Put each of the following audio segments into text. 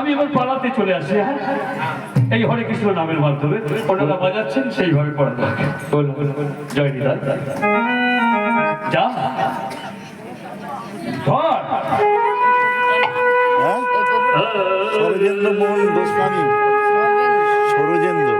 বাড়িতে চলে আসি। হ্যাঁ? এই হরে কৃষ্ণ নামের মাধ্যমে ওনারা বাজাচ্ছেন সেইভাবে পড়া থাকে বল জয় নিদান যা। ধর। হ্যাঁ? সরজেন্দ্র মোহন গোস্বামী। সরজেন্দ্র।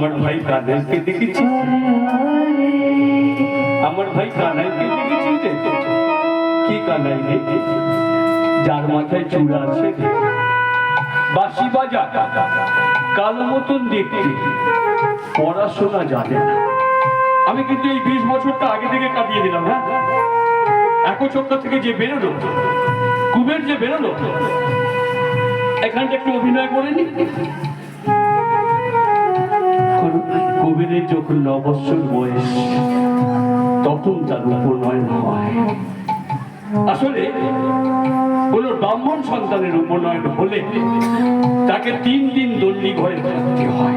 আমার ভাই কানাইকে দেখেছি আমার ভাই কানাইকে দেখেছি রে কি কানাই রে যার মাথায় চূড়া আছে। বাঁশি বাজা কালো মতন দেখতে পড়াশোনা জানে আমি কিন্তু এই বিশ বছরটা আগে থেকে কাটিয়ে দিলাম হ্যাঁ? একচক্র থেকে যে বেরোলো কুবের যে বেরোলো এখানটা একটু অভিনয় করে নি? কবিরের যখন ন বৎসর বয়স, তখন তার উপনয়ন হয়। আসলে কোন ব্রাহ্মণ সন্তানের উপনয়ন হলে তাকে তিন দিন দণ্ডি ঘরে থাকতে হয়।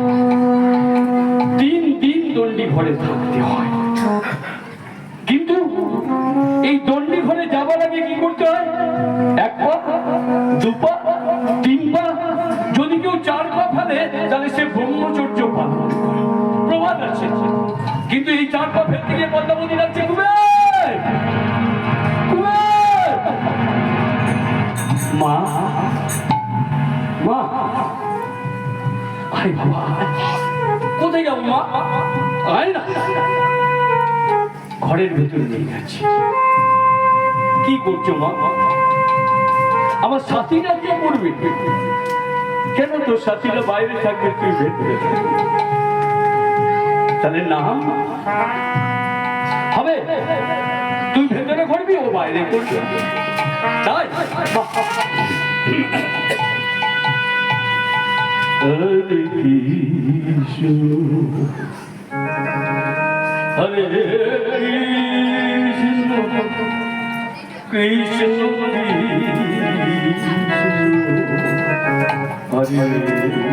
তিন দিন দণ্ডি ঘরে থাকতে হয়। কিন্তু এই দণ্ডি ঘরে যাবার আগে কি করতে হয়? এক পা, দু পা, তিন পা, যদি কেউ চার পা ফেলে, তাহলে সে ব্রহ্মচর্য। আছে। কিন্তু এই চার পা ফেলতে গিয়ে পদ্মাবতী কুবের মা! মা! আরে বাবা! কোথায় যাব মা? আয় না। ঘরের ভেতরে নিয়ে কি করছ মা? আমার সাথীরা কি করবে? কেন তোর সাথীরা বাইরে থাকবে তুই ভেতরে তাহলে নাম? হবে। তুই ভেতরে করবি ও বাইরে করবি তাই হরে কৃষ্ণ। কৃষ্ণ। হরে